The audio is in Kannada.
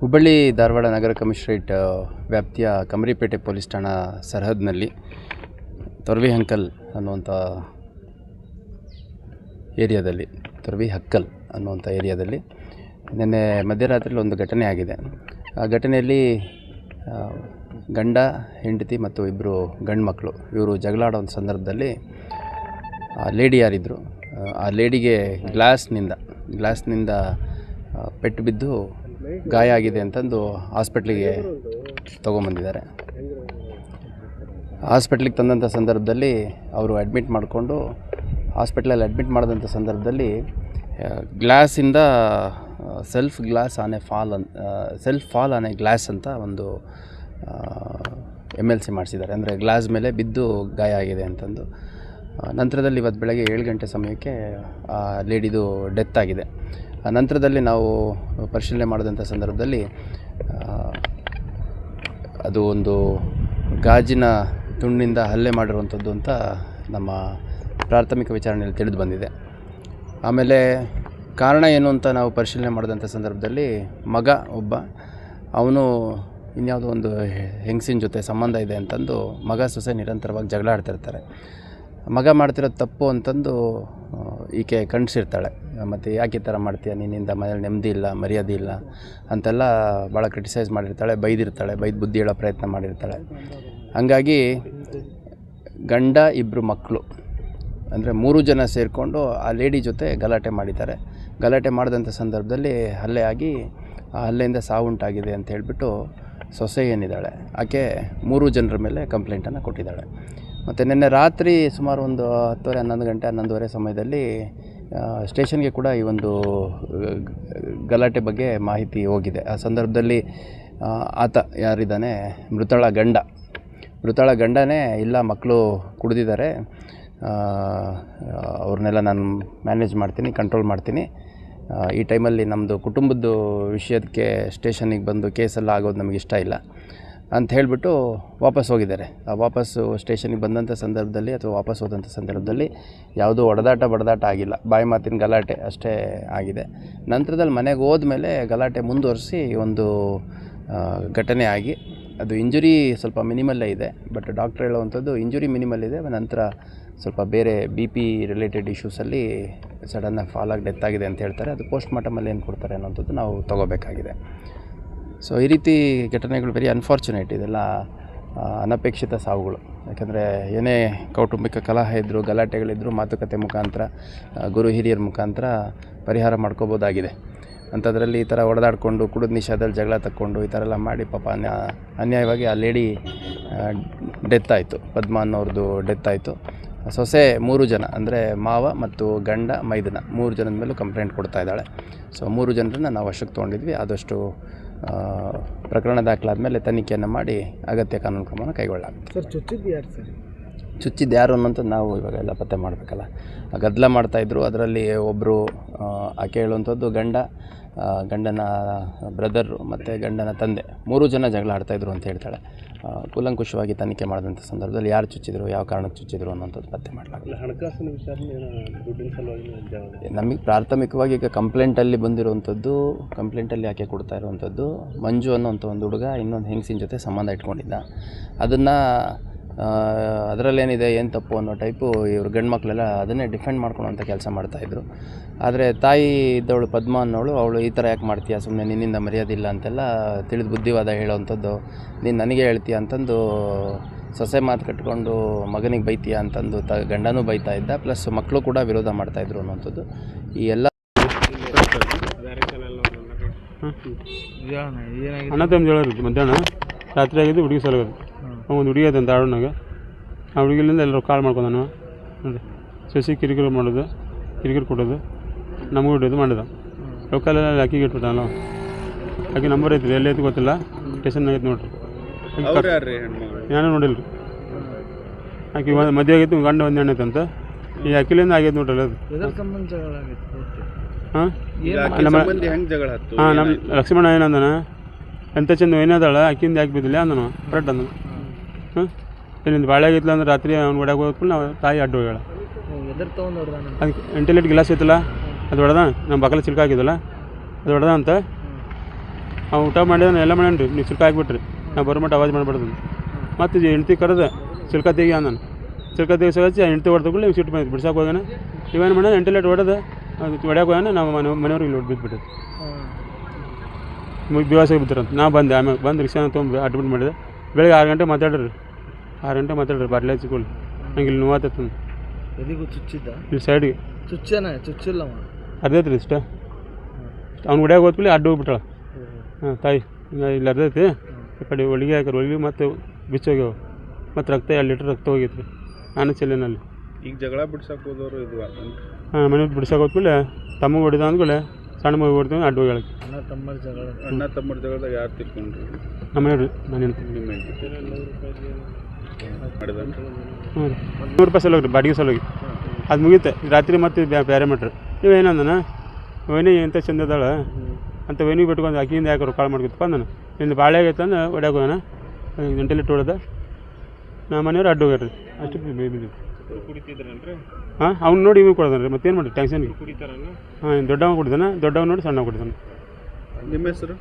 ಹುಬ್ಬಳ್ಳಿ ಧಾರವಾಡ ನಗರ ಕಮಿಷನರೇಟ್ ವ್ಯಾಪ್ತಿಯ ಕಮರಿಪೇಟೆ ಪೊಲೀಸ್ ಠಾಣಾ ಸರಹದ್ನಲ್ಲಿ ತೊರವಿಹಂಕಲ್ ಅನ್ನುವಂಥ ಏರಿಯಾದಲ್ಲಿ ತೊರವಿಹಕ್ಕಲ್ ಅನ್ನುವಂಥ ಏರಿಯಾದಲ್ಲಿ ನಿನ್ನೆ ಮಧ್ಯರಾತ್ರಿಯಲ್ಲಿ ಒಂದು ಘಟನೆ ಆಗಿದೆ. ಆ ಘಟನೆಯಲ್ಲಿ ಗಂಡ, ಹೆಂಡತಿ ಮತ್ತು ಇಬ್ಬರು ಗಂಡು ಮಕ್ಕಳು ಇವರು ಜಗಳಾಡೋ ಒಂದು ಸಂದರ್ಭದಲ್ಲಿ ಆ ಲೇಡಿ ಯಾರಿದ್ದರು ಆ ಲೇಡಿಗೆ ಗ್ಲಾಸ್ನಿಂದ ಗ್ಲಾಸ್ನಿಂದ ಪೆಟ್ಟು ಬಿದ್ದು ಗಾಯ ಆಗಿದೆ ಅಂತಂದು ಹಾಸ್ಪಿಟ್ಲಿಗೆ ತೊಗೊಂಬಂದಿದ್ದಾರೆ. ಹಾಸ್ಪಿಟ್ಲಿಗೆ ತಂದಂಥ ಸಂದರ್ಭದಲ್ಲಿ ಅವರು ಅಡ್ಮಿಟ್ ಮಾಡಿಕೊಂಡು ಹಾಸ್ಪಿಟ್ಲಲ್ಲಿ ಅಡ್ಮಿಟ್ ಮಾಡಿದಂಥ ಸಂದರ್ಭದಲ್ಲಿ ಗ್ಲಾಸಿಂದ self glass on fall on self fall on glass ಅಂತ ಒಂದು ಎಂ ಎಲ್ ಸಿ ಮಾಡಿಸಿದ್ದಾರೆ. ಅಂದರೆ ಗ್ಲಾಸ್ ಮೇಲೆ ಬಿದ್ದು ಗಾಯ ಆಗಿದೆ ಅಂತಂದು. ನಂತರದಲ್ಲಿ ಇವತ್ತು ಬೆಳಗ್ಗೆ ಏಳು ಗಂಟೆ ಸಮಯಕ್ಕೆ ಆ ಲೇಡಿದು ಡೆತ್ ಆಗಿದೆ. ನಂತರದಲ್ಲಿ ನಾವು ಪರಿಶೀಲನೆ ಮಾಡಿದಂಥ ಸಂದರ್ಭದಲ್ಲಿ ಅದು ಒಂದು ಗಾಜಿನ ತುಂಡಿನಿಂದ ಹಲ್ಲೆ ಮಾಡಿರುವಂಥದ್ದು ಅಂತ ನಮ್ಮ ಪ್ರಾಥಮಿಕ ವಿಚಾರಣೆಯಲ್ಲಿ ತಿಳಿದು ಬಂದಿದೆ. ಆಮೇಲೆ ಕಾರಣ ಏನು ಅಂತ ನಾವು ಪರಿಶೀಲನೆ ಮಾಡಿದಂಥ ಸಂದರ್ಭದಲ್ಲಿ ಮಗ ಒಬ್ಬ, ಅವನು ಇನ್ಯಾವುದೋ ಒಂದು ಹೆಂಗಸಿನ ಜೊತೆ ಸಂಬಂಧ ಇದೆ ಅಂತಂದು ಮಗ ಸೊಸೆ ನಿರಂತರವಾಗಿ ಜಗಳ ಆಡ್ತಿರ್ತಾರೆ. ಮಗ ಮಾಡ್ತಿರೋದು ತಪ್ಪು ಅಂತಂದು ಈಕೆ ಕಣ್ಸಿರ್ತಾಳೆ. ಮತ್ತು ಯಾಕೆ ಈ ಥರ ಮಾಡ್ತೀಯ? ನಿನ್ನಿಂದ ಮನೇಲಿ ನೆಮ್ಮದಿ ಇಲ್ಲ, ಮರ್ಯಾದೆ ಇಲ್ಲ ಅಂತೆಲ್ಲ ಭಾಳ ಕ್ರಿಟಿಸೈಸ್ ಮಾಡಿರ್ತಾಳೆ, ಬೈದಿರ್ತಾಳೆ, ಬೈದು ಬುದ್ಧಿ ಹೇಳೋ ಪ್ರಯತ್ನ ಮಾಡಿರ್ತಾಳೆ. ಹಂಗಾಗಿ ಗಂಡ ಇಬ್ಬರು ಮಕ್ಕಳು ಅಂದರೆ ಮೂರು ಜನ ಸೇರಿಕೊಂಡು ಆ ಲೇಡಿ ಜೊತೆ ಗಲಾಟೆ ಮಾಡಿದ್ದಾರೆ. ಗಲಾಟೆ ಮಾಡಿದಂಥ ಸಂದರ್ಭದಲ್ಲಿ ಹಲ್ಲೆ ಆಗಿ ಆ ಹಲ್ಲೆಯಿಂದ ಸಾವುಂಟಾಗಿದೆ ಅಂತ ಹೇಳಿಬಿಟ್ಟು ಸೊಸೆ ಏನಿದ್ದಾಳೆ, ಆಕೆ ಮೂರು ಜನರ ಮೇಲೆ ಕಂಪ್ಲೇಂಟನ್ನು ಕೊಟ್ಟಿದ್ದಾಳೆ. ಮತ್ತು ನಿನ್ನೆ ರಾತ್ರಿ ಸುಮಾರು ಒಂದು ಹತ್ತುವರೆ, ಹನ್ನೊಂದು ಗಂಟೆ, ಹನ್ನೊಂದುವರೆ ಸಮಯದಲ್ಲಿ ಸ್ಟೇಷನ್ಗೆ ಕೂಡ ಈ ಒಂದು ಗಲಾಟೆ ಬಗ್ಗೆ ಮಾಹಿತಿ ಹೋಗಿದೆ. ಆ ಸಂದರ್ಭದಲ್ಲಿ ಆತ ಯಾರಿದ್ದಾನೆ? ಮೃತಳ ಗಂಡ. ಮೃತಳ ಗಂಡನೇ ಇಲ್ಲ, ಮಕ್ಕಳು ಕುಡಿದಿದ್ದಾರೆ. ಅವ್ರನ್ನೆಲ್ಲ ನಾನು ಮ್ಯಾನೇಜ್ ಮಾಡ್ತೀನಿ, ಕಂಟ್ರೋಲ್ ಮಾಡ್ತೀನಿ. ಈ ಟೈಮಲ್ಲಿ ನಮ್ಮದು ಕುಟುಂಬದ ವಿಷಯಕ್ಕೆ ಸ್ಟೇಷನಿಗೆ ಬಂದು ಕೇಸೆಲ್ಲ ಆಗೋದು ನಮಗೆ ಇಷ್ಟ ಇಲ್ಲ. ಅಂತ ಹೇಳಿಬಿಟ್ಟು ವಾಪಸ್ ಹೋಗಿದ್ದಾರೆ. ಆ ವಾಪಸ್ಸು ಸ್ಟೇಷನಿಗೆ ಬಂದಂಥ ಸಂದರ್ಭದಲ್ಲಿ ಅಥವಾ ವಾಪಸ್ ಹೋದಂಥ ಸಂದರ್ಭದಲ್ಲಿ ಯಾವುದೂ ಹೊಡೆದಾಟ ಬಡದಾಟ ಆಗಿಲ್ಲ. ಬಾಯಿ ಮಾತಿನ ಗಲಾಟೆ ಅಷ್ಟೇ ಆಗಿದೆ. ನಂತರದಲ್ಲಿ ಮನೆಗೆ ಹೋದ್ಮೇಲೆ ಗಲಾಟೆ ಮುಂದುವರಿಸಿ ಒಂದು ಘಟನೆ ಆಗಿ ಅದು ಇಂಜುರಿ ಸ್ವಲ್ಪ ಮಿನಿಮಲ್ಲೇ ಇದೆ. ಬಟ್ ಡಾಕ್ಟ್ರ್ ಹೇಳುವಂಥದ್ದು ಇಂಜುರಿ ಮಿನಿಮಲ್ ಇದೆ. ನಂತರ ಸ್ವಲ್ಪ ಬೇರೆ ಬಿ ಪಿ ರಿಲೇಟೆಡ್ ಇಶ್ಯೂಸಲ್ಲಿ ಸಡನ್ನಾಗಿ ಫಾಲಾಗಿ ಡೆತ್ ಆಗಿದೆ ಅಂತ ಹೇಳ್ತಾರೆ. ಅದು ಪೋಸ್ಟ್ ಮಾರ್ಟಮಲ್ಲಿ ಏನು ಕೊಡ್ತಾರೆ ಅನ್ನೋಂಥದ್ದು ನಾವು ತೊಗೋಬೇಕಾಗಿದೆ. ಸೊ ಈ ರೀತಿ ಘಟನೆಗಳು ವೆರಿ ಅನ್ಫಾರ್ಚುನೇಟ್ ಇದೆಲ್ಲ ಅನಪೇಕ್ಷಿತ ಸಾವುಗಳು. ಯಾಕಂದರೆ ಏನೇ ಕೌಟುಂಬಿಕ ಕಲಹ ಇದ್ದರೂ ಗಲಾಟೆಗಳಿದ್ದರೂ ಮಾತುಕತೆ ಮುಖಾಂತರ ಗುರು ಹಿರಿಯರ ಮುಖಾಂತರ ಪರಿಹಾರ ಮಾಡ್ಕೋಬೋದಾಗಿದೆ. ಅಂಥದ್ರಲ್ಲಿ ಈ ಥರ ಹೊಡೆದಾಡಿಕೊಂಡು ಕುಡಿದ ನಿಷಾದಲ್ಲಿ ಜಗಳ ತಕ್ಕೊಂಡು ಈ ಥರ ಎಲ್ಲ ಮಾಡಿ ಪಾಪ ಅನ್ಯ, ಅನ್ಯಾಯವಾಗಿ ಆ ಲೇಡಿ ಡೆತ್ ಆಯಿತು. ಪದ್ಮ ಅನ್ನೋರ್ದು ಡೆತ್ ಆಯಿತು. ಸೊಸೆ ಮೂರು ಜನ, ಅಂದರೆ ಮಾವ ಮತ್ತು ಗಂಡ, ಮೈದನ. ಮೂರು ಜನದ ಮೇಲೂ ಕಂಪ್ಲೇಂಟ್ ಕೊಡ್ತಾ ಇದ್ದಾಳೆ. ಸೊ ಮೂರು ಜನರನ್ನ ನಾವು ವಶಕ್ಕೆ ತೊಗೊಂಡಿದ್ವಿ. ಆದಷ್ಟು ಪ್ರಕರಣ ದಾಖಲಾದ ಮೇಲೆ ತನಿಖೆಯನ್ನು ಮಾಡಿ ಅಗತ್ಯ ಕಾನೂನು ಕ್ರಮವನ್ನು ಕೈಗೊಳ್ಳಲಾಗುತ್ತೆ. ಸರ್ ಚುಚ್ಚಿದ್ದು ಯಾರು ಸರ್? ಚುಚ್ಚಿದ್ದು ಯಾರು ಅನ್ನೋಂಥದ್ದು ನಾವು ಇವಾಗ ಎಲ್ಲ ಪತ್ತೆ ಮಾಡಬೇಕಲ್ಲ. ಗದ್ದಲ ಮಾಡ್ತಾಯಿದ್ರು ಅದರಲ್ಲಿ ಒಬ್ಬರು ಆಕೆ ಹೇಳುವಂಥದ್ದು ಗಂಡ ಗಂಡನ ಬ್ರದರು ಮತ್ತು ಗಂಡನ ತಂದೆ. ಮೂರು ಜನ ಜಗಳ ಆಡ್ತಾಯಿದ್ರು ಅಂತ ಹೇಳ್ತಾಳೆ. ಕೂಲಂಕುಷವಾಗಿ ತನಿಖೆ ಮಾಡಿದಂಥ ಸಂದರ್ಭದಲ್ಲಿ ಯಾರು ಚುಚ್ಚಿದ್ರು ಯಾವ ಕಾರಣಕ್ಕೆ ಚುಚ್ಚಿದ್ರು ಅನ್ನೋಂಥದ್ದು ಪತ್ತೆ ಮಾಡಲಾಗಲ್ಲ ಹಣಕಾಸಿನ ವಿಚಾರಣೆ ನಮಗೆ ಪ್ರಾಥಮಿಕವಾಗಿ ಈಗ ಕಂಪ್ಲೇಂಟಲ್ಲಿ ಬಂದಿರುವಂಥದ್ದು ಕಂಪ್ಲೇಂಟಲ್ಲಿ ಆಕೆ ಕೊಡ್ತಾ ಇರುವಂಥದ್ದು ಮಂಜು ಅನ್ನೋಂಥ ಒಂದು ಹುಡುಗ ಇನ್ನೊಂದು ಹೆಂಗಸಿನ ಜೊತೆ ಸಂಬಂಧ ಇಟ್ಕೊಂಡಿದ್ದ. ಅದನ್ನು ಅದರಲ್ಲೇನಿದೆ, ಏನು ತಪ್ಪು ಅನ್ನೋ ಟೈಪು ಇವರು ಗಂಡು ಮಕ್ಕಳೆಲ್ಲ ಅದನ್ನೇ ಡಿಫೆಂಡ್ ಮಾಡ್ಕೊಳೋಂಥ ಕೆಲಸ ಮಾಡ್ತಾಯಿದ್ರು ಆದರೆ ತಾಯಿ ಇದ್ದವಳು ಪದ್ಮ ಅನ್ನೋಳು, ಅವಳು ಈ ಥರ ಯಾಕೆ ಮಾಡ್ತೀಯ ಸುಮ್ಮನೆ ನಿನ್ನಿಂದ ಮರ್ಯಾದೆ ಇಲ್ಲ ಅಂತೆಲ್ಲ ತಿಳಿದು ಬುದ್ಧಿವಾದ ಹೇಳೋವಂಥದ್ದು ನೀನು ನನಗೆ ಹೇಳ್ತೀಯ ಅಂತಂದು ಸೊಸೆ ಮಾತು ಕಟ್ಕೊಂಡು ಮಗನಿಗೆ ಬೈತೀಯ ಅಂತಂದು ತ, ಗಂಡನೂ ಬೈತಾ ಇದ್ದ, ಪ್ಲಸ್ ಮಕ್ಕಳು ಕೂಡ ವಿರೋಧ ಮಾಡ್ತಾಯಿದ್ರು ಅನ್ನೋಂಥದ್ದು. ಈ ಎಲ್ಲ ಮಧ್ಯಾಹ್ನ? ರಾತ್ರಿ ಆಗಿದ್ದು ಹುಡುಗಿ ಸಲಗೋದು ಒಂದು ಹುಡುಗಿ ಅದಂತ ಆಡೋನಾಗ ಆ ಹುಡುಗಿಲಿಂದ ಎಲ್ಲರೂ ಕಾಲ್ ಮಾಡ್ಕೊಂಡಾನು ನೋಡಿ. ಸಸಿ ಕಿರಿಕಿರಿ ಮಾಡೋದು ಕಿರಿಕಿರಿ ಕೊಡೋದು ನಮಗೂ ಹಿಡಿಯೋದು ಮಾಡಿದ. ಲೋಕಲಲ್ಲಿ ಅಕ್ಕಿಗೆ ಇಟ್ಬಿಟ್ಟಲ್ಲ ಆಕೆ ನಂಬರ್ ಐತ್ರಿ ಎಲ್ಲಿ ಐತಿ ಗೊತ್ತಿಲ್ಲ. ಸ್ಟೇಷನ್ ಐತೆ ನೋಡ್ರಿ. ನಾನು ನೋಡಿಲ್ಲ ರೀ ಆಕೆ ಒಂದು ಮದುವೆ ಆಗೈತಿ ಗಂಡ ಒಂದು ಹೆಣ್ಣು ಐತಂತ ಈ ಅಕ್ಕಿಲಿಂದ ಆಗೈತೆ ನೋಡ್ರಿ ಅದು. ಹಾಂ? ನಮ್ಮ ಹೆಂಗ್ ಜಗಳ ಹತ್ತು? ಹಾಂ ನಮ್ಮ ಲಕ್ಷ್ಮಣ ಏನಂದನ? ಎಂತ ಚಂದ ಏನಾದಳ ಅಕ್ಕಿಂದ ಯಾಕೆ ಬಿದ್ದಿಲ್ಲ ಅಂದನು ಕರೆಕ್ಟ್ ಅಂದನು. ಹಾಂ ಬಾಳೆ ಆಗಿತ್ತಲ್ಲ ಅಂದ್ರೆ ರಾತ್ರಿ ಅವ್ನು ಒಳಗೆ ಹೋಗ್ಬಿಟ್ಟು ನಾವು ತಾಯಿ ಅಡ್ಡು ಹೋಗ್ಯಾಳ. ಎದ್ರ ತೊಗೊಂಡು ಹೊಡ್ದಾನ ಅದಕ್ಕೆ ಎಂಟು ಲೀಟ್ ಗ್ಲಾಸ್ ಐತಲ್ಲ ಅದು ಹೊಡೆದ ನಮ್ಮ ಬಕಲ ಚಿಲ್ಕ ಹಾಕಿದಲ್ಲ ಅದು ಹೊಡೆದ ಅಂತ? ಅವ್ನು ಊಟ ಮಾಡಿದ ಎಲ್ಲ ಮಾಡ್ಯಾನ ರೀ ನೀವು ಚಿಲ್ಕ ಹಾಕ್ಬಿಟ್ರಿ ನಾವು ಬರೋ ಮಟ್ಟ ಅವಾಜ್ ಮಾಡ್ಬಾರ್ದು ಮತ್ತು ಹೆಂಡ್ತಿ ಕರೆದ ಚಿಲ್ಕ ತೆಗಿ ನಾನು ಸಿಲ್ಕ ತೆಗಿಸೋ ಹಚ್ಚಿ ಹೆಂಡ್ತಿ ಹೊಡೆದ ನೀವು ಸಿಟ್ಟು ಬಂದು ಬಿಡ್ಸಕ್ಕೆ ಹೋಗ್ಯಾನ. ಇವೇನು ಮಾಡ್ಯಾನ ಎಂಟಿಲೇಟ್ ಹೊಡೆದ ಅದು ಹೊಡ್ಯಾಕೆ ಹೋಗ್ಯಾನ ನಾವು ಮನೆ ಮನೆಯವ್ರಿಗೆ ಇಲ್ಲಿ ಬಿದ್ದುಬಿಟ್ಟು ಮುಗಿ ದಿವಸ ಬಿದ್ದಾರಂತ ನಾ ಬಂದೆ ಆಮೇಲೆ ಬಂದು ರಿಕ್ಷಾನ ತೊಗೊಂಡು ಅಡ್ಮಿಟ್ ಮಾಡಿದೆ. ಬೆಳಗ್ಗೆ ಆರು ಗಂಟೆ ಮಾತಾಡ್ರಿ ಆರು ಗಂಟೆ ಮಾತಾಡ್ರಿ ಬಾಟ್ಲಿ ಹಚ್ಕೊಳ್ಳಿ ನಂಗೆ ಇಲ್ಲಿ ನೋವಾತೈತೆ ಎದಿಗೂ ಚುಚ್ಚಿದ್ದ? ಇಲ್ಲಿ ಸೈಡ್ಗೆ ಚುಚ್ಚನ? ಚುಚ್ಚಿಲ್ಲವ ಅರ್ಧೈತ್ರಿ ಇಷ್ಟ. ಅವ್ನು ಗುಡಿಯಾಗ ಹೋದ್ಮೇಲೆ ಅಡ್ಡ ಹೋಗ್ಬಿಟ್ಟಾಳ. ಹಾಂ ತಾಯಿ ಹಿಂಗೆ ಇಲ್ಲಿ ಅರ್ಧೈತಿ ಈ ಕಡೆ ಒಳಗೆ ಹಾಕಿರಿ ಒಳಗೆ ಮತ್ತೆ ಬಿಚ್ಚೋಗ್ಯಾವ ಮತ್ತು ರಕ್ತ ಎರಡು ಲೀಟ್ರ್ ರಕ್ತ ಹೋಗಿತ್ತು ನಾನು ಚೆಲ್ಲಿನಲ್ಲಿ. ಈಗ ಜಗಳ ಬಿಡ್ಸಕ್ಕೆ ಹೋದವರು ಇದು ಹಾಂ ಮನೆ ಬಿಡ್ಸಕ್ಕೆ ಹೋದ್ಮೇಲೆ ತಮ್ಮ ಹೊಡಿದ ಅಂದ್ಕೂಲೆ ಸಣ್ಣ ಮಗು ಹೊಡ್ತೀವಿ ಅಡ್ಡ ಹೋಗಿ ಅಣ್ಣ ತಮ್ಮರ ಜಗಳ ಅಣ್ಣ ತಮ್ಮರ ಜಗಳದಾಗ ಯಾರು ತಿಳ್ಕೊಂಡ್ರಿ? ನಮ್ಮ ಮನೆಯವ್ರು ನಾನು ಹೆಂಡ್ತಿ. ನಿಮ್ಮ ಹ್ಞೂ ರೀ. ನೂರು ರೂಪಾಯಿ ಸಲ ಹೋಗ್ರಿ ಬಾಡಿಗೆ ಸಲ ಹೋಗಿ ಅದು ಮುಗೀತೆ. ರಾತ್ರಿ ಮತ್ತೆ ಬ್ಯಾ- ಬೇರೆ ಮಾಡ್ರಿ. ನೀವು ಏನಂದನ? ವೈನಿ ಎಂತ ಚಂದ ಅದಾಳ? ಅಂತ ವೈನಿ ಬಿಟ್ಕೊಂಡು ಅಕ್ಕಿಯಿಂದ ಯಾಕೆ ಕಾಳು ಮಾಡ್ಕೊತಪ್ಪ ನಾನು ನಿಂದು ಬಾಳೆ ಆಗೈತೆ ಅಂದ್ರೆ ಒಡೆಯಾಗೋಣ ಗಂಟೆಲಿ ಇಟ್ಟು ಹೊಡೆದ ನಮ್ಮ ಮನೆಯವ್ರು ಅಡ್ಡ ಹೋಗ್ಯಾರ ಅಷ್ಟು ಹಾಂ ಅವ್ನು ನೋಡಿ ಇವ್ನು ಕೊಡ್ದಾನೆ ರೀ ಮತ್ತೇನು ಮಾಡಿ ಟೆನ್ಷನ್ ಕುಡಿತಾರಲ್ಲ ಹಾಂ ದೊಡ್ಡವ ಕುಡಿದಾನೆ ದೊಡ್ಡವ ನೋಡಿ ಸಣ್ಣ ಕುಡಿದಾನೆ ನಿಮ್ಮ ಹೆಸರು?